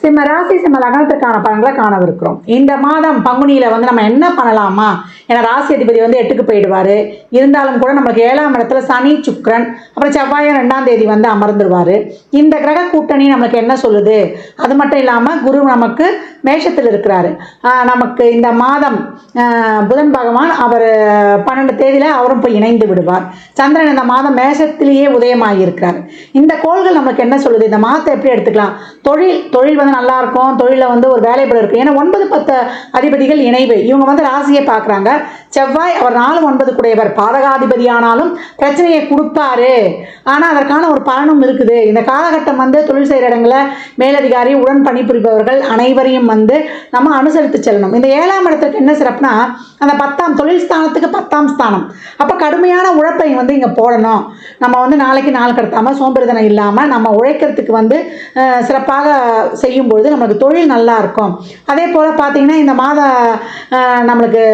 சிம்ம ராசி சிம்ம லக்னத்துக்கான பலன்களை காணவிருக்கிறோம். இந்த மாதம் பங்குனியில் வந்து நம்ம என்ன பண்ணலாமா? ஏன்னா ராசி அதிபதி வந்து எட்டுக்கு போயிடுவார். இருந்தாலும் கூட நமக்கு ஏழாம் இடத்துல சனி சுக்ரன் அப்புறம் செவ்வாயம் ரெண்டாம் தேதி வந்து அமர்ந்துருவார். இந்த கிரக கூட்டணி நமக்கு என்ன சொல்லுது? அது மட்டும் இல்லாமல் குரு நமக்கு மேஷத்தில் இருக்கிறாரு. ஆஹ் நமக்கு இந்த மாதம் ஆஹ் புதன் பகவான் அவர் பன்னெண்டு தேதியில் அவரும் போய் இணைந்து விடுவார். சந்திரன் இந்த மாதம் மேஷத்திலேயே உதயமாகி இருக்கிறார். இந்த கோள்கள் நமக்கு என்ன சொல்லுது? இந்த மாதத்தை எப்படி எடுத்துக்கலாம்? தொழில் தொழில் வந்து நல்லா இருக்கும் தொழிலில் வந்து ஒரு வேலைப்பட இருக்கு. ஏன்னா ஒன்பது பத்து அதிபதிகள் இணைவு. இவங்க வந்து ராசியை பார்க்குறாங்க. செவ்வாய் அவர் நாலு ஒன்பது குடையவர். பாதகாதிபதி ஆனாலும் பிரச்சனையை கொடுப்பாரு. ஆனால் அதற்கான ஒரு பலனும் இருக்குது. இந்த காலகட்டம் வந்து தொழில் செய்கிற இடங்களில் மேலதிகாரி உடன் பணிபுரிபவர்கள் அனைவரையும் வந்து நம்ம அனுசரித்து செல்லணும். இந்த ஏழாம் இடத்துக்கு என்ன சிறப்புனா அந்த பத்தாம் தொழில் ஸ்தானத்துக்கு பத்தாம் ஸ்தானம். அப்போ கடுமையான உழைப்பை வந்து இங்கே போடணும். நம்ம வந்து நாளைக்கு நாள் கடத்தாமல் சோம்பேறிதனம் இல்லாமல் நம்ம உழைக்கிறதுக்கு வந்து சிறப்பாக செய்யும் பொழுது நம்மளுக்கு தொழில் நல்லா இருக்கும். அதே போல் பார்த்தீங்கன்னா இந்த மாத நம்மளுக்கு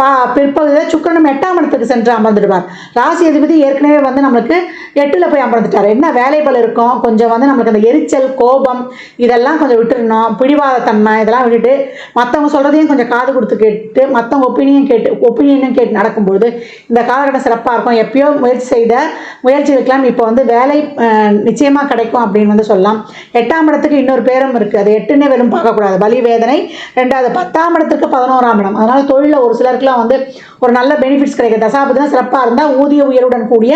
பா பிற்பகுதியில் சுக்கிரனும் எட்டாம் இடத்துக்கு சென்று அமர்ந்துடுவார். ராசி அதிபதி ஏற்கனவே வந்து நம்மளுக்கு எட்டில் போய் அமர்ந்துட்டார். என்ன வேலைகள் இருக்கும்? கொஞ்சம் வந்து நம்மளுக்கு அந்த எரிச்சல் கோபம் இதெல்லாம் கொஞ்சம் விட்டுறணும். பிடிவாதத்தன்மை இதெல்லாம் விட்டுட்டு மற்றவங்க சொல்கிறதையும் கொஞ்சம் காது கொடுத்து கேட்டு மற்றவங்க ஒப்பீனியன் கேட்டு ஒப்பீனியனும் கேட்டு நடக்கும்பொழுது இந்த காலகட்டம் சிறப்பாக இருக்கும். எப்பயோ முயற்சி செய்த முயற்சிகளுக்கெல்லாம் இப்போ வந்து வேலை நிச்சயமாக கிடைக்கும் அப்படின்னு வந்து சொல்லலாம். எட்டாம் இடத்துக்கு இன்னொரு பேரும் இருக்குது அது எட்டுன்னே வெறும் பார்க்கக்கூடாது. பலி வேதனை. ரெண்டாவது பத்தாம் இடத்துக்கு பதினோராம் இடம். அதனால் தொழிலில் ஒரு சிலருக்கு சிலருக்குலாம் வந்து ஒரு நல்ல பெனிஃபிட்ஸ் கிடைக்கும். தசாபதினா சிறப்பாக இருந்தால் ஊதிய உயர்வுடன் கூடிய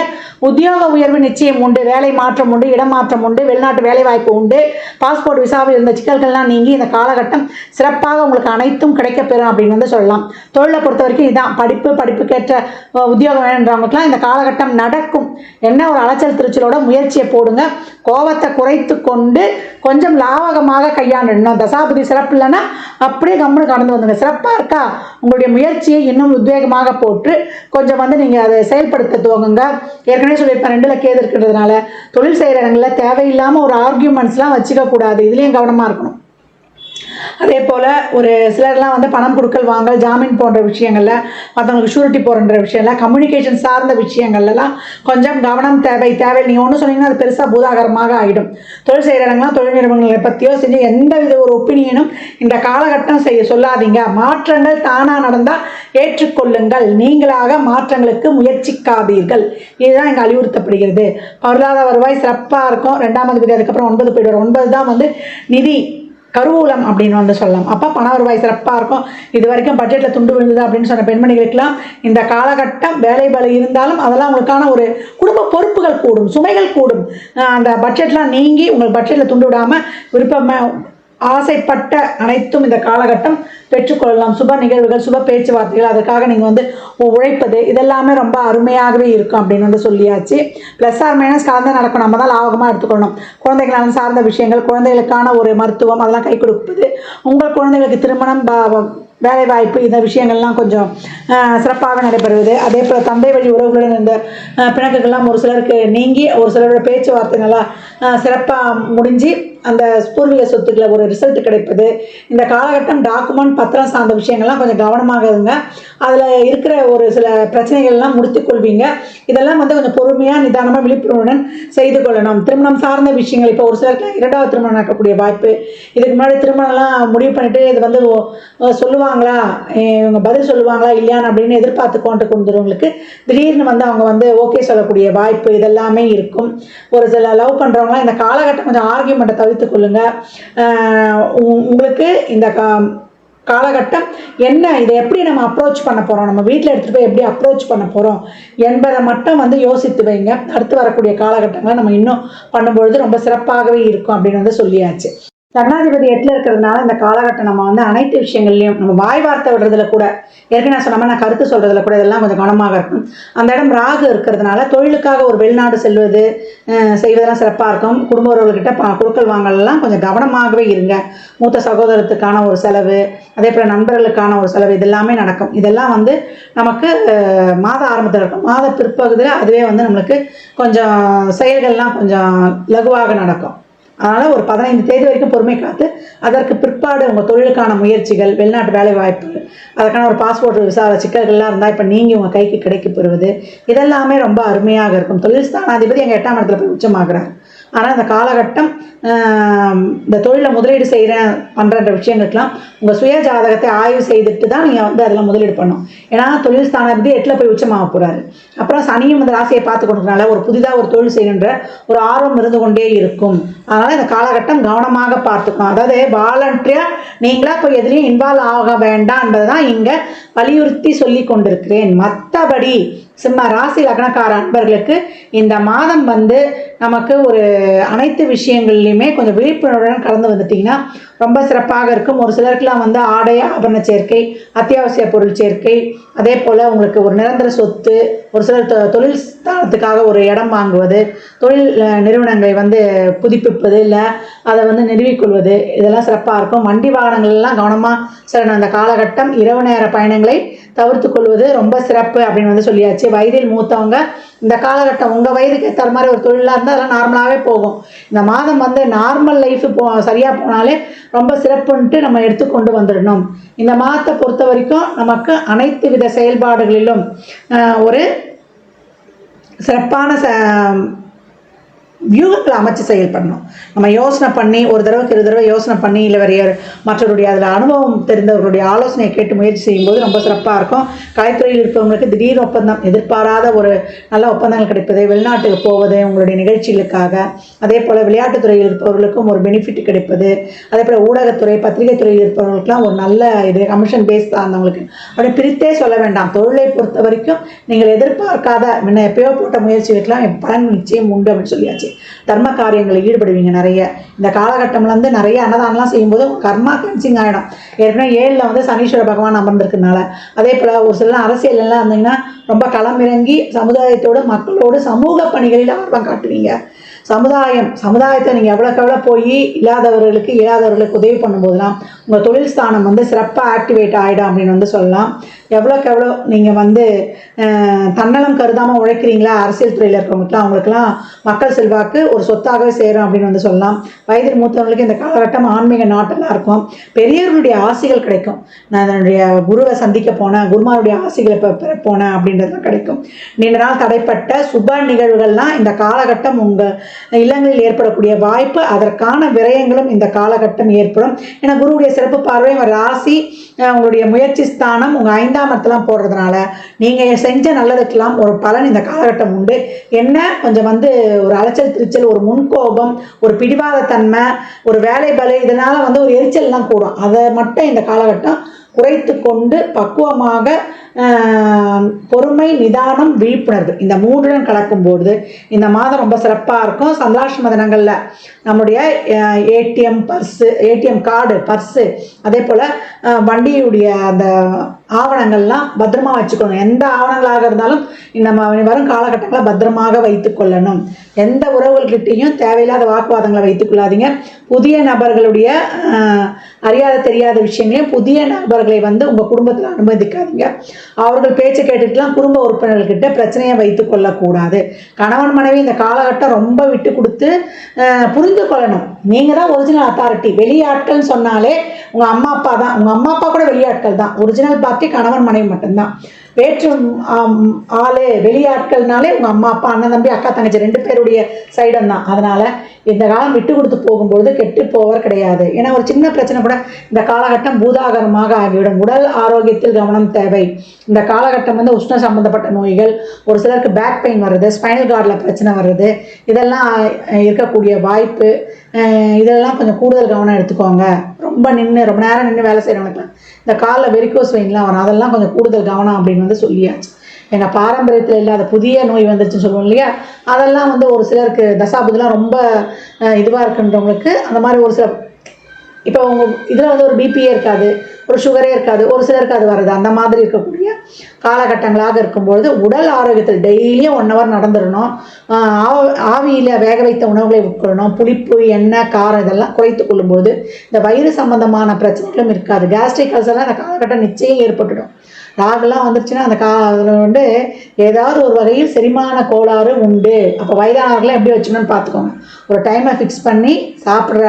உத்தியோக உயர்வு நிச்சயம் உண்டு. வேலை மாற்றம் உண்டு இடமாற்றம் உண்டு வெளிநாட்டு வேலை வாய்ப்பு உண்டு. பாஸ்போர்ட் விசாவில் இருந்த சிக்கல்கள்லாம் நீங்கி இந்த காலகட்டம் சிறப்பாக உங்களுக்கு அனைத்தும் கிடைக்கப்பெறும் அப்படின்னு வந்து சொல்லலாம். தொழிலை பொறுத்த வரைக்கும் இதுதான் படிப்பு படிப்புக்கேற்ற உத்தியோகம் வேணுன்றவங்களுக்குலாம் இந்த காலகட்டம் நடக்கும். என்ன ஒரு அலைச்சல் திருச்சலோட முயற்சியை போடுங்க. கோபத்தை குறைத்து கொண்டு கொஞ்சம் லாவகமாக கையாண்டுடணும். தசாபதி சிறப்பு இல்லைன்னா அப்படியே கம்முன்னு கடந்து வந்துங்க சிறப்பாக இருக்கா? உங்களுடைய முயற்சியை இன்னும் உத்வேகமாக போட்டு கொஞ்சம் வந்து நீங்கள் அதை செயல்படுத்த துவங்குங்க. ஏற்கனவே சொல்லியிருப்பேன் ரெண்டில் கேது இருக்கிறதுனால தொழில் செய்கிற இடங்களில் தேவையில்லாமல் ஒரு ஆர்கியூமெண்ட்ஸ்லாம் வச்சுக்கக்கூடாது. இதுலேயும் கவனமாக இருக்கணும். அதே போல் ஒரு சிலர்லாம் வந்து பணம் கொடுக்கல் வாங்கல் ஜாமீன் போன்ற விஷயங்களில் மற்றவங்களுக்கு ஷூரிட்டி போன்ற விஷயம்ல கம்யூனிகேஷன் சார்ந்த விஷயங்கள்லாம் கொஞ்சம் கவனம் தேவை தேவை. நீங்கள் ஒன்று சொன்னீங்கன்னா அது பெருசாக பூதாகரமாக ஆகிடும் தொழில் செய்கிற இடங்கள்லாம் தொழில் நிறுவனங்களை பற்றியோ செஞ்சு எந்த வித ஒரு ஒப்பீனியனும் இந்த காலகட்டம் செய்ய சொல்லாதீங்க. மாற்றங்கள் தானாக நடந்தால் ஏற்றுக்கொள்ளுங்கள். நீங்களாக மாற்றங்களுக்கு முயற்சிக்காதீர்கள். இதுதான் இங்கே அறிவுறுத்தப்படுகிறது. பொருளாதார வருவாய் சிறப்பாக இருக்கும். ரெண்டாம் அதிபதி அதுக்கப்புறம் ஒன்பது போயிடுவார். ஒன்பது தான் வந்து நிதி கருவூலம் அப்படின்னு வந்து சொல்லலாம். அப்போ பண வருவாய் சிறப்பாக இருக்கும். இது வரைக்கும் பட்ஜெட்டில் துண்டு விழுந்தது அப்படின்னு சொன்ன பெண்மணிகளுக்கெல்லாம் இந்த காலகட்டம் வேலை பல இருந்தாலும் அதெல்லாம் உங்களுக்கான ஒரு குடும்ப பொறுப்புகள் கூடும் சுமைகள் கூடும். அந்த பட்ஜெட்லாம் நீங்கி உங்களுக்கு பட்ஜெட்டில் துண்டு விடாமல் விருப்பமாக ஆசைப்பட்ட அனைத்தும் இந்த காலகட்டம் பெற்றுக்கொள்ளலாம். சுப நிகழ்வுகள் சுப பேச்சுவார்த்தைகள் அதுக்காக நீங்கள் வந்து உழைப்பது இதெல்லாமே ரொம்ப அருமையாகவே இருக்கும் அப்படின்னு வந்து சொல்லியாச்சு. ப்ளஸ் ஆர் மைனஸ் கலந்து நடக்கும். நம்ம தான் லாபகமாக எடுத்துக்கொள்ளணும். குழந்தைகளான சார்ந்த விஷயங்கள் குழந்தைகளுக்கான ஒரு மருத்துவம் அதெல்லாம் கை கொடுப்பது உங்கள் குழந்தைகளுக்கு திருமணம் ப- வேலை வாய்ப்பு இந்த விஷயங்கள்லாம் கொஞ்சம் சிறப்பாக நடைபெறுவது. அதே போல் தந்தை வழி உறவுகளுடன் இந்த பிணக்குகள்லாம் ஒரு சிலருக்கு நீங்கி ஒரு சிலரோட பேச்சுவார்த்தை நல்லா சிறப்பாக முடிஞ்சு அந்த பூர்வீக சொத்துக்களை ஒரு ரிசல்ட் கிடைப்பது. இந்த காலகட்டம் டாக்குமெண்ட் பத்திரம் சார்ந்த விஷயங்கள்லாம் கொஞ்சம் கவனமாக இருங்க. அதில் இருக்கிற ஒரு சில பிரச்சனைகள்லாம் முடித்து கொள்வீங்க. இதெல்லாம் வந்து கொஞ்சம் பொறுமையாக நிதானமாக விழிப்புணர்வுடன் செய்து கொள்ளணும். திருமணம் சார்ந்த விஷயங்கள் இப்போ ஒரு சிலருக்கு இரண்டாவது திருமணம் நடக்கக்கூடிய வாய்ப்பு. இதுக்கு முன்னாடி திருமணம்லாம் முடிவு பண்ணிட்டு இது வந்து ஓ- சொல்லுவாங்களா? இவங்க பதில் சொல்லுவாங்களா? இல்லையான்னு அப்படின்னு எதிர்பார்த்து கொண்டு கொண்டுறவங்களுக்கு திடீர்னு வந்து அவங்க வந்து ஓகே சொல்லக்கூடிய வாய்ப்பு இதெல்லாமே இருக்கும். ஒரு சில லவ் பண்ணுறவங்களாம் இந்த காலகட்டம் கொஞ்சம் ஆர்கியூமெண்ட்டை தவிர்த்து கொள்ளுங்க உ- உங்களுக்கு இந்த கா காலகட்டம் என்ன? இதை எப்படி நம்ம அப்ரோச் பண்ண போகிறோம் நம்ம வீட்டில் எடுத்துகிட்டு போய் எப்படி அப்ரோச் பண்ண போகிறோம் என்பதை மட்டும் வந்து யோசித்து வைங்க. அடுத்து வரக்கூடிய காலகட்டங்களை நம்ம இன்னும் பண்ணும்பொழுது ரொம்ப சிறப்பாகவே இருக்கும் அப்படின்னு வந்து சொல்லியாச்சு. லக்னாதிபதி எட்டில் இருக்கிறதுனால இந்த காலகட்டம் நம்ம வந்து அனைத்து விஷயங்கள்லையும் நம்ம வாய் வார்த்தை விடுறதுல கூட ஏற்கனவே நான் சொன்ன நான் கருத்து சொல்கிறதுல கூட இதெல்லாம் கொஞ்சம் கவனமாக இருக்கும். அந்த இடம் ராகு இருக்கிறதுனால தொழிலுக்காக ஒரு வெளிநாடு செல்வது செய்வதெல்லாம் சிறப்பாக இருக்கும். குடும்ப உறவுகிட்ட பா கொடுக்கல் வாங்கலாம் கொஞ்சம் கவனமாகவே இருங்க. மூத்த சகோதரத்துக்கான ஒரு செலவு அதே போல் நண்பர்களுக்கான ஒரு செலவு இதெல்லாமே நடக்கும். இதெல்லாம் வந்து நமக்கு மாத ஆரம்பத்தில் இருக்கும். மாத பிற்பகுதியில் அதுவே வந்து நம்மளுக்கு கொஞ்சம் செயல்கள்லாம் கொஞ்சம் லகுவாக நடக்கும். அதனால் ஒரு பதினைந்து தேதி வரைக்கும் பொறுமை காத்து அதற்கு பிற்பாடு உங்கள் தொழிலுக்கான முயற்சிகள் வெளிநாட்டு வேலை வாய்ப்பு அதற்கான ஒரு பாஸ்போர்ட் விசார சிக்கல்கள்லாம் இருந்தால் இப்போ நீங்கள் உங்கள் கைக்கு கிடைக்கப் பெறுவது இதெல்லாமே ரொம்ப அருமையாக இருக்கும். தொழில் ஸ்தானாதிபதி எங்கள் எட்டாம் இடத்துல போய் உச்சமாகிறார். ஆனால் இந்த காலகட்டம் இந்த தொழிலில் முதலீடு செய்கிறேன் பண்ணுற விஷயங்களுக்கெல்லாம் உங்கள் சுய ஜாதகத்தை ஆய்வு செய்துட்டு தான் நீங்கள் வந்து அதில் முதலீடு பண்ணணும். ஏன்னா தொழில் ஸ்தானாதிபதி எட்டில் போய் உச்சமாக போகிறாரு அப்புறம் சனியும் இந்த ராசியை பார்த்து கொடுக்கறனால ஒரு புதிதாக ஒரு தொழில் செய்கின்ற ஒரு ஆர்வம் இருந்து கொண்டே இருக்கும். அதனால் இந்த காலகட்டம் கவனமாக பார்த்துக்கணும். அதாவது வாலண்டியாக நீங்களாக போய் எதுலேயும் இன்வால்வ் ஆக வேண்டாம்ன்றது தான் இங்கே வலியுறுத்தி சொல்லி கொண்டிருக்கிறேன். மற்றபடி சிம்ம ராசி லக்னக்கார அன்பர்களுக்கு இந்த மாதம் வந்து நமக்கு ஒரு அனைத்து விஷயங்கள்லையுமே கொஞ்சம் விழிப்புணர்வுடன் கலந்து வந்துட்டிங்கன்னா ரொம்ப சிறப்பாக இருக்கும். ஒரு சிலருக்குலாம் வந்து ஆடை ஆபரண சேர்க்கை அத்தியாவசிய பொருள் சேர்க்கை அதே போல் உங்களுக்கு ஒரு நிரந்தர சொத்து ஒரு சிலர் தொ- தொழில் ஸ்தானத்துக்காக ஒரு இடம் வாங்குவது தொழில் நிறுவனங்களை வந்து புதுப்பிப்பது இல்லை அதை வந்து நிறுவிக்கொள்வது இதெல்லாம் சிறப்பாக இருக்கும். வண்டி வாகனங்கள்லாம் கவனமாக சில அந்த காலகட்டம் இரவு நேர பயணங்களை தவிர்த்து கொள்வது ரொம்ப சிறப்பு அப்படின்னு வந்து சொல்லியாச்சு. வயதில் மூத்தவங்க இந்த காலகட்டம் உங்கள் வயதுக்கு ஏற்ற மாதிரி ஒரு தொழிலாக இருந்தால் அதெல்லாம் நார்மலாகவே போகும். இந்த மாதம் வந்து நார்மல் லைஃப் போ சரியாக போனாலே ரொம்ப சிறப்புன்ட்டு நம்ம எடுத்துக்கொண்டு வந்துடணும். இந்த மாதத்தை பொறுத்த வரைக்கும் நமக்கு அனைத்து வித செயல்பாடுகளிலும் ஒரு சிறப்பான ச வியூகத்தில் அமைச்சு செயல்படணும். நம்ம யோசனை பண்ணி ஒரு தடவைக்கு இரு தடவை யோசனை பண்ணி இல்லை வேறு யார் மற்றவருடைய அதில் அனுபவம் தெரிந்தவர்களுடைய ஆலோசனையை கேட்டு முயற்சி செய்யும்போது ரொம்ப சிறப்பாக இருக்கும். கலைத்துறையில் இருப்பவங்களுக்கு திடீர் ஒப்பந்தம் எதிர்பாராத ஒரு நல்ல ஒப்பந்தங்கள் கிடைப்பது வெளிநாட்டுக்கு போவது உங்களுடைய நிகழ்ச்சிகளுக்காக. அதே போல் விளையாட்டுத்துறையில் இருப்பவர்களுக்கும் ஒரு பெனிஃபிட் கிடைப்பது. அதே போல் ஊடகத்துறை பத்திரிகை துறையில் இருப்பவர்களுக்கெல்லாம் ஒரு நல்ல இது கமிஷன் பேஸ் சார்ந்தவங்களுக்கு. அப்படி பிரித்தே சொல்ல வேண்டாம். தொழிலை பொறுத்த வரைக்கும் நீங்கள் எதிர்பார்க்காத முன்ன எப்பயோ போட்ட முயற்சிகளுக்கெல்லாம் பலன் நிச்சயம் உண்டு அப்படின்னு சொல்லியாச்சு. தர்ம காரியங்களில் ஈடுபடுவீங்க நிறைய. இந்த காலகட்டம்ல இருந்து நிறைய அன்னதானம்லாம் செய்யும்போது கர்மா கிளென்சிங் ஆகிடும் ஏற்கனவே ஏழில் வந்து சனீஸ்வர பகவான் அமர்ந்திருக்கனால அதே போல் ஒரு சில அரசியல் எல்லாம் இருந்தீங்கன்னா ரொம்ப களமிறங்கி சமுதாயத்தோடு மக்களோடு சமூக பணிகளில் ஆர்வம் காட்டுவீங்க. சமுதாயம் சமுதாயத்தை நீங்கள் எவ்வளோக்கு எவ்வளோ போய் இல்லாதவர்களுக்கு இல்லாதவர்களுக்கு உதவி பண்ணும்போதெல்லாம் உங்கள் தொழில் ஸ்தானம் வந்து சிறப்பாக ஆக்டிவேட் ஆகிடும் அப்படின்னு வந்து சொல்லலாம். எவ்வளோக்கு எவ்வளோ நீங்கள் வந்து தன்னலம் கருதாமல் உழைக்கிறீங்களா? அரசியல் துறையில் இருக்கிறவங்களுக்குலாம் அவங்களுக்குலாம் மக்கள் செல்வாக்கு ஒரு சொத்தாகவே சேரும் அப்படின்னு வந்து சொல்லலாம். வயதில் மூத்தவங்களுக்கு இந்த காலகட்டம் ஆன்மீக நாட்டெல்லாம் இருக்கும். பெரியவர்களுடைய ஆசைகள் கிடைக்கும். நான் என்னுடைய குருவை சந்திக்க போனேன் குருமாருடைய ஆசைகளை இப்போ பெற போனேன் அப்படின்றதுலாம் கிடைக்கும். நீண்ட நாள் தடைப்பட்ட சுப நிகழ்வுகள்லாம் இந்த காலகட்டம் உங்கள் இல்லங்களில் ஏற்படக்கூடிய வாய்ப்பு அதற்கான விரயங்களும் இந்த காலகட்டம் ஏற்படும். ஏன்னா குருவுடைய சிறப்பு பார்வை ராசி உங்களுடைய முயற்சி ஸ்தானம் உங்கள் ஐந்தாம் இடத்துலாம் போடுறதுனால நீங்கள் செஞ்ச நல்லதுக்கெல்லாம் ஒரு பலன் இந்த காலகட்டம் உண்டு. என்ன? கொஞ்சம் வந்து ஒரு அலைச்சல் திருச்சல் ஒரு முன்கோபம் ஒரு பிடிவாதத்தன்மை ஒரு வேலை பலு இதனால் வந்து ஒரு எரிச்சல்லாம் கூடும். அதை மட்டும் இந்த காலகட்டம் குறைத்து கொண்டு பக்குவமாக பொறுமை நிதானம் விழிப்புணர்வு. இந்த மூன்றுடன் கலக்கும்போது இந்த மாதம் ரொம்ப சிறப்பாக இருக்கும். சந்திராஷ்டம தினங்களில் நம்முடைய ATM purse ATM card purse அதே போல் வண்டியுடைய அந்த ஆவணங்கள்லாம் பத்திரமா வச்சுக்கணும் எந்த ஆவணங்களாக இருந்தாலும் நம்ம வரும் காலகட்டங்களில் பத்திரமாக வைத்துக்கொள்ளணும் எந்த உறவுகள்கிட்டையும் தேவையில்லாத வாக்குவாதங்களை வைத்துக்கொள்ளாதீங்க புதிய நபர்களுடைய அறியாத தெரியாத விஷயங்களையும் புதிய நபர்களை வந்து உங்கள் குடும்பத்தில் அனுமதிக்காதீங்க. அவர்கள் பேச்சை கேட்டுட்டுலாம் குடும்ப உறுப்பினர்கள்கிட்ட பிரச்சனையை வைத்து கொள்ளக்கூடாது. கணவன் மனைவி இந்த காலகட்டம் ரொம்ப விட்டு கொடுத்து புரிந்து கொள்ளணும். நீங்கள் தான் ஒரிஜினல் அத்தாரிட்டி வெளியாட்கள்னு சொன்னாலே உங்கள் அம்மா அப்பா தான். உங்கள் அம்மா அப்பா கூட வெளியாட்கள் தான். ஒரிஜினல் பார்ட்டி கணவன் மனைவி மட்டும்தான். வேற்று ஆளே ஆளு வெளியாட்கள்னாலே உங்கள் அம்மா அப்பா அண்ணன் தம்பி அக்கா தங்கச்சி ரெண்டு பேருடைய சைடம் தான். அதனால் இந்த காலம் விட்டு கொடுத்து போகும்பொழுது கெட்டு போவர் கிடையாது. ஏன்னா ஒரு சின்ன பிரச்சனை கூட இந்த காலகட்டம் பூதாகரமாக ஆகிவிடும். உடல் ஆரோக்கியத்தில் கவனம் தேவை. இந்த காலகட்டம் வந்து உஷ்ண சம்பந்தப்பட்ட நோய்கள் ஒரு சிலருக்கு பேக் பெயின் வர்றது ஸ்பைனல் கார்டில் பிரச்சனை வர்றது இதெல்லாம் இருக்கக்கூடிய வாய்ப்பு இதெல்லாம் கொஞ்சம் கூடுதல் கவனம் எடுத்துக்கோங்க. ரொம்ப நின்று ரொம்ப நேரம் நின்று வேலை செய்கிறவங்களுக்குலாம் இந்த காலில் வெரிக்கோஸ் வெயின்லாம் வரும். அதெல்லாம் கொஞ்சம் கூடுதல் கவனம் அப்படின்னு வந்து சொல்லியாச்சு. ஏன்னா பாரம்பரியத்தில் இல்லாத புதிய நோய் வந்துருச்சுன்னு சொல்லுவோம் இல்லையா? அதெல்லாம் வந்து ஒரு சிலருக்கு தசாபதிலாம் ரொம்ப இதுவாக இருக்குன்றவங்களுக்கு அந்த மாதிரி ஒரு சில இப்போ உங்கள் இதில் வந்து ஒரு பிபியே இருக்காது ஒரு சுகரே இருக்காது ஒரு சிலருக்கு அது வருது. அந்த மாதிரி இருக்கக்கூடிய காலகட்டங்களாக இருக்கும்பொழுது உடல் ஆரோக்கியத்தில் டெய்லியும் ஒன் ஹவர் நடந்துடணும். ஆவியில் வேக வைத்த உணவுகளை உட்கொள்ளணும். புளிப்பு எண்ணெய் காரம் இதெல்லாம் குறைத்து கொள்ளும்போது இந்த வயிறு சம்பந்தமான பிரச்சனைகளும் இருக்காது. கேஸ்ட்ரிக் அல்சர்லாம் அந்த காலகட்டம் நிச்சயம் ஏற்பட்டுடும். ராகுலாம் வந்துருச்சுன்னா அந்த கா அதில் வந்து ஏதாவது ஒரு வகையில் செரிமான கோளாறு உண்டு. அப்போ வயதானவர்களை எப்படி வச்சுக்கணும்னு பார்த்துக்கோங்க ஒரு டைமை ஃபிக்ஸ் பண்ணி சாப்பிட்ற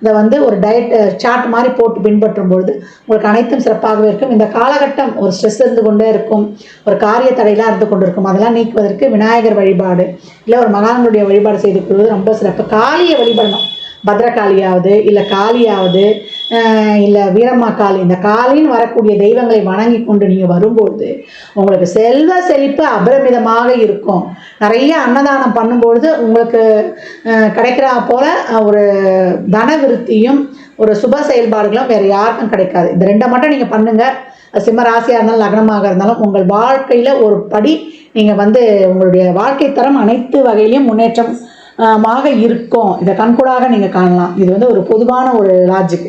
இதை வந்து ஒரு டயட் சார்ட் மாதிரி போட்டு பின்பற்றும் பொழுது உங்களுக்கு அனைத்தும் சிறப்பாகவே இருக்கும். இந்த காலகட்டம் ஒரு ஸ்ட்ரெஸ் இருந்து கொண்டே இருக்கும். ஒரு காரிய தடையெல்லாம் இருந்து கொண்டு இருக்கும் அதெல்லாம் நீக்குவதற்கு விநாயகர் வழிபாடு இல்லை ஒரு மகான்களுடைய வழிபாடு செய்து கொள்வது ரொம்ப சிறப்பு. காளியை வழிபடணும். பத்ரகாளியாவது இல்லை காளியாவது இல்லை வீரம்மா காளி இந்த காளின்னு வரக்கூடிய தெய்வங்களை வணங்கி கொண்டு நீங்கள் வரும்பொழுது உங்களுக்கு செல்வ செழிப்பு அபரிமிதமாக இருக்கும். நிறைய அன்னதானம் பண்ணும்பொழுது உங்களுக்கு கிடைக்கிறா போல் ஒரு தன விருத்தியும் ஒரு சுப செயல்பாடுகளும் வேறு யாருக்கும் கிடைக்காது. இந்த ரெண்டை மட்டும் நீங்கள் பண்ணுங்கள் சிம்ம ராசியாக இருந்தாலும் லக்னமாக இருந்தாலும் உங்கள் வாழ்க்கையில் ஒரு படி நீங்கள் வந்து உங்களுடைய வாழ்க்கை தரம் அனைத்து வகையிலையும் முன்னேற்றம் மாக இருக்கும். இதை கண்கூடாக நீங்கள் காணலாம். இது வந்து ஒரு பொதுவான ஒரு லாஜிக்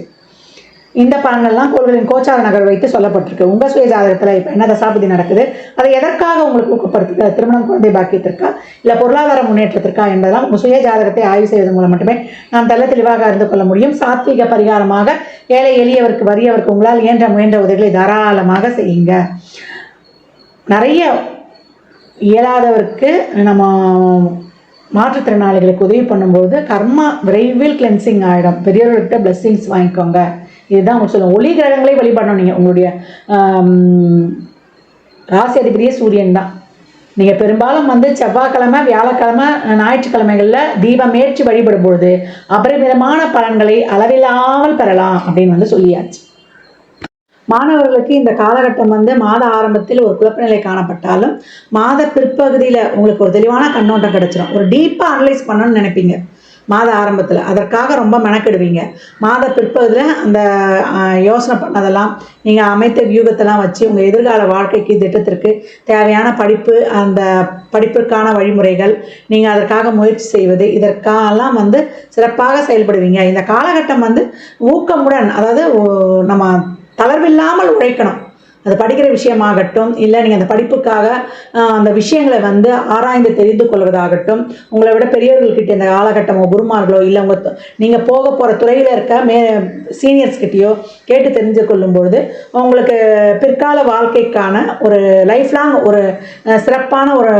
இந்த பலன்கள்லாம் கோள்களின் கோச்சார நகர் வைத்து சொல்லப்பட்டிருக்கு. உங்கள் சுய ஜாதகத்தில் இப்போ என்ன தசாபதி நடக்குது? அதை எதற்காக உங்களுக்கு ஊக்கப்படுத்துது திருமணம் குழந்தை பாக்கியத்திற்கா? இல்லை பொருளாதார முன்னேற்றத்திற்கா என்பதெல்லாம் உங்கள் சுய ஜாதகத்தை ஆய்வு செய்வதன் மூலம் மட்டுமே நாம் தெல்ல தெளிவாக அறிந்து கொள்ள முடியும். சாத்விக பரிகாரமாக ஏழை எளியவருக்கு வறியவருக்கு உங்களால் இயன்ற முயன்ற உதவிகளை தாராளமாக செய்யுங்க. நிறைய இயலாதவருக்கு நம்ம மாற்றுத்திறனாளிகளுக்கு உதவி பண்ணும்போது கர்மா விரைவில் கிளென்சிங் ஆகிடும் பெரியவர்கிட்ட பிளஸ்ஸிங்ஸ் வாங்கிக்கோங்க. இதுதான் அவங்க சொல்லுவோம் ஒளி கிரகங்களை வழிபடணும் நீங்கள் உங்களுடைய ராசி அதிபதியே சூரியன் தான். நீங்கள் பெரும்பாலும் வந்து செவ்வாய்க்கிழமை வியாழக்கிழமை ஞாயிற்றுக்கிழமைகளில் தீபமேற்றி வழிபடும் பொழுது அபரிமிதமான பலன்களை அளவில்லாமல் பெறலாம் அப்படின்னு வந்து சொல்லியாச்சு. மாணவர்களுக்கு இந்த காலகட்டம் வந்து மாத ஆரம்பத்தில் ஒரு குழப்பநிலை காணப்பட்டாலும் மாத பிற்பகுதியில் உங்களுக்கு ஒரு தெளிவான கண்ணோட்டம் கிடச்சிடும் ஒரு டீப்பாக அனலைஸ் பண்ணணும்னு நினைப்பீங்க. மாத ஆரம்பத்தில். அதற்காக ரொம்ப மெனக்கெடுவீங்க. மாத பிற்பகுதியில் அந்த யோசனை பண்ணதெல்லாம் நீங்கள் அமைத்த வியூகத்தெல்லாம் வச்சு உங்கள் எதிர்கால வாழ்க்கைக்கு திட்டத்திற்கு தேவையான படிப்பு அந்த படிப்பிற்கான வழிமுறைகள் நீங்கள் அதற்காக முயற்சி செய்வது இதற்காலாம் வந்து சிறப்பாக செயல்படுவீங்க. இந்த காலகட்டம் வந்து ஊக்கமுடன் அதாவது நம்ம தளர்வில்லாமல் உழைக்கணும். அது படிக்கிற விஷயமாகட்டும் இல்லை நீங்கள் அந்த படிப்புக்காக ஆஹ், அந்த விஷயங்களை வந்து ஆராய்ந்து தெரிந்து கொள்வதாகட்டும் உங்களை விட பெரியவர்கள்கிட்ட இந்த காலகட்டமோ குருமார்களோ இல்லை உங்கள் நீங்கள் போக போகிற துறையில் இருக்க மே சீனியர்ஸ் கிட்டேயோ கேட்டு தெரிஞ்சு கொள்ளும்பொழுது உங்களுக்கு பிற்கால வாழ்க்கைக்கான ஒரு லைஃப் லாங் ஒரு அஹ், சிறப்பான ஒரு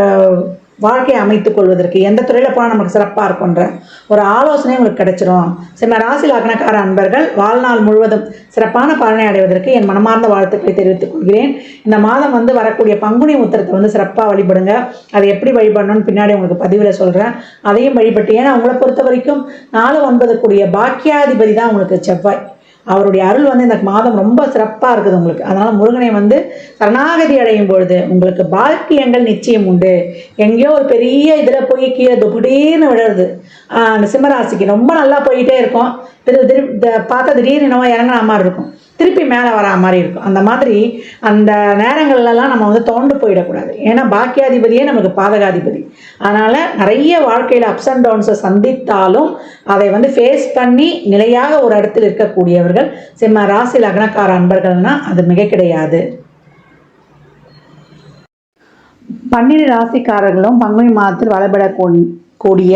வாழ்க்கையை அமைத்துக் கொள்வதற்கு எந்த துறையில் போனால் நமக்கு சிறப்பாக இருக்குன்ற ஒரு ஆலோசனை உங்களுக்கு கிடைச்சிரும். சிம்ம ராசி லக்னக்கார அன்பர்கள் வாழ்நாள் முழுவதும் சிறப்பான பலனை அடைவதற்கு என் மனமார்ந்த வாழ்த்துக்களை தெரிவித்துக் கொள்கிறேன். இந்த மாதம் வந்து வரக்கூடிய பங்குனி உத்தரத்தை வந்து சிறப்பாக வழிபடுங்க. அதை எப்படி வழிபடணும்னு பின்னாடி உங்களுக்கு பதிவில் சொல்கிறேன் அதையும் வழிபட்டு ஏன்னா உங்களை பொறுத்த வரைக்கும் நாலு ஒன்பது கூடிய பாக்கியாதிபதி தான் உங்களுக்கு செவ்வாய். அவருடைய அருள் வந்து இந்த மாதம் ரொம்ப சிறப்பாக இருக்குது உங்களுக்கு. அதனால் முருகனை வந்து சரணாகதி அடையும் பொழுது உங்களுக்கு பாக்கியங்கள் நிச்சயம் உண்டு. எங்கேயோ ஒரு பெரிய இதில் போய் கீழே திடீர்னு விழுறது. ஆஹ் அந்த சிம்மராசிக்கு ரொம்ப நல்லா போயிட்டே இருக்கும். திரு திரு பார்த்தா திடீர்னு என்னவோ இறங்குன மாதிரி இருக்கும். திருப்பி மேலே வரா மாதிரி இருக்கும். அந்த மாதிரி அந்த நேரங்கள்லலாம் நம்ம வந்து தோண்டு போயிடக்கூடாது. ஏன்னா பாக்கியாதிபதியே நமக்கு பாதகாதிபதி. அதனால் நிறைய வாழ்க்கையில் அப்ஸ் அண்ட் டவுன்ஸை சந்தித்தாலும் அதை வந்து ஃபேஸ் பண்ணி நிலையாக ஒரு இடத்தில் இருக்கக்கூடியவர்கள் சிம்ம ராசி லக்னக்கார அன்பர்கள்னால் அது மிக கிடையாது. பன்னிரு ராசிக்காரர்களும் பங்குனி மாதத்தில் வளபடக்கூடிய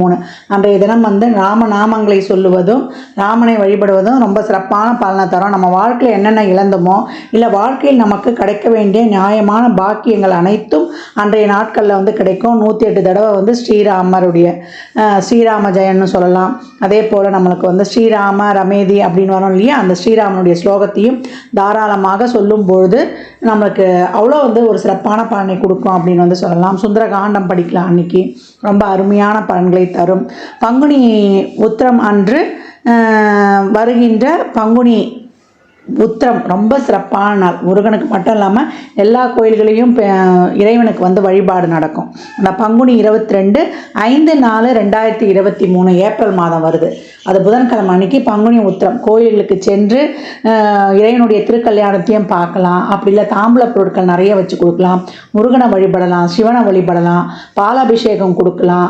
மூணு அன்றைய தினம் வந்து ராம நாமங்களை சொல்லுவதும் ராமனை வழிபடுவதும் ரொம்ப சிறப்பான பலனை தரும். நம்ம வாழ்க்கையில் என்னென்ன இழந்தோமோ இல்லை வாழ்க்கையில் நமக்கு கிடைக்க வேண்டிய நியாயமான பாக்கியங்கள் அனைத்தும் அன்றைய நாட்களில் வந்து கிடைக்கும். நூற்றி எட்டு தடவை வந்து ஸ்ரீராமருடைய ஸ்ரீராம ஜெயன்னு சொல்லலாம். அதே போல் நம்மளுக்கு வந்து ஸ்ரீராம ரமேதி அப்படின்னு வரும் இல்லையா? அந்த ஸ்ரீராமனுடைய ஸ்லோகத்தையும் தாராளமாக சொல்லும் பொழுது நம்மளுக்கு அவ்வளோ வந்து ஒரு சிறப்பான பலனை கொடுக்கும் அப்படின்னு வந்து சொல்லலாம். சுந்தரகாண்டம் படிக்கலாம் அன்னைக்கு. ரொம்ப அருமையான பலன்களை தரும். பங்குனி உத்திரம் அன்று வருகின்ற பங்குனி உத்திரம் ரொம்ப சிறப்பான நாள். முருகனுக்கு மட்டும் இல்லாமல் எல்லா கோயில்களையும் இறைவனுக்கு வந்து வழிபாடு நடக்கும். அந்த பங்குனி இருபத்தி ரெண்டு ஐந்து நாலு ரெண்டாயிரத்தி இருபத்தி மூணு ஏப்ரல் மாதம் வருது. அது புதன்கிழமை அன்னைக்கு பங்குனி உத்திரம். கோயிலுக்கு சென்று இறைவனுடைய திருக்கல்யாணத்தையும் பார்க்கலாம். அப்படி இல்லை தாம்பூல பொருட்கள் நிறைய வச்சு கொடுக்கலாம். முருகனை வழிபடலாம் சிவனை வழிபடலாம் பாலாபிஷேகம் கொடுக்கலாம்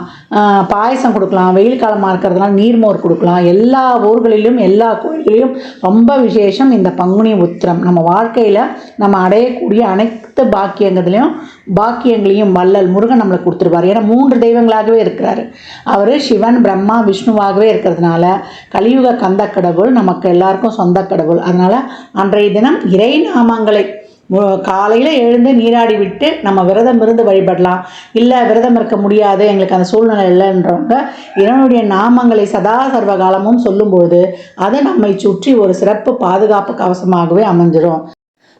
பாயசம் கொடுக்கலாம் வெயில் காலமாக இருக்கிறதுலாம் நீர்மோர் கொடுக்கலாம். எல்லா ஊர்களிலும் எல்லா கோயில்களிலும் ரொம்ப விசேஷம். இந்த பங்குனி உத்திரம். நம்ம வாழ்க்கையில் நம்ம அடையக்கூடிய அனைத்து பாக்கியங்களையும் பாக்கியங்களையும் வள்ளல் முருகன் நம்மளுக்கு கொடுத்துருவார் ஏன்னா மூன்று தெய்வங்களாகவே இருக்கிறாரு. அவர் சிவன் பிரம்மா விஷ்ணுவாகவே இருக்கிறதுனால கலியுக கந்த கடவுள் நமக்கு எல்லாருக்கும் சொந்த கடவுள் அதனால் அன்றைய தினம் இறை நாமங்களை காலையில் எழுந்து நீராடி விட்டு நம்ம விரதம் இருந்து வழிபடலாம். இல்லை விரதம் இருக்க முடியாது எங்களுக்கு அந்த சூழ்நிலை இல்லைன்றவங்க இறைவனுடைய நாமங்களை சதா சர்வ காலமும் சொல்லும்போது அது நம்மை சுற்றி ஒரு சிறப்பு பாதுகாப்பு கவசமாகவே அமைஞ்சிடும்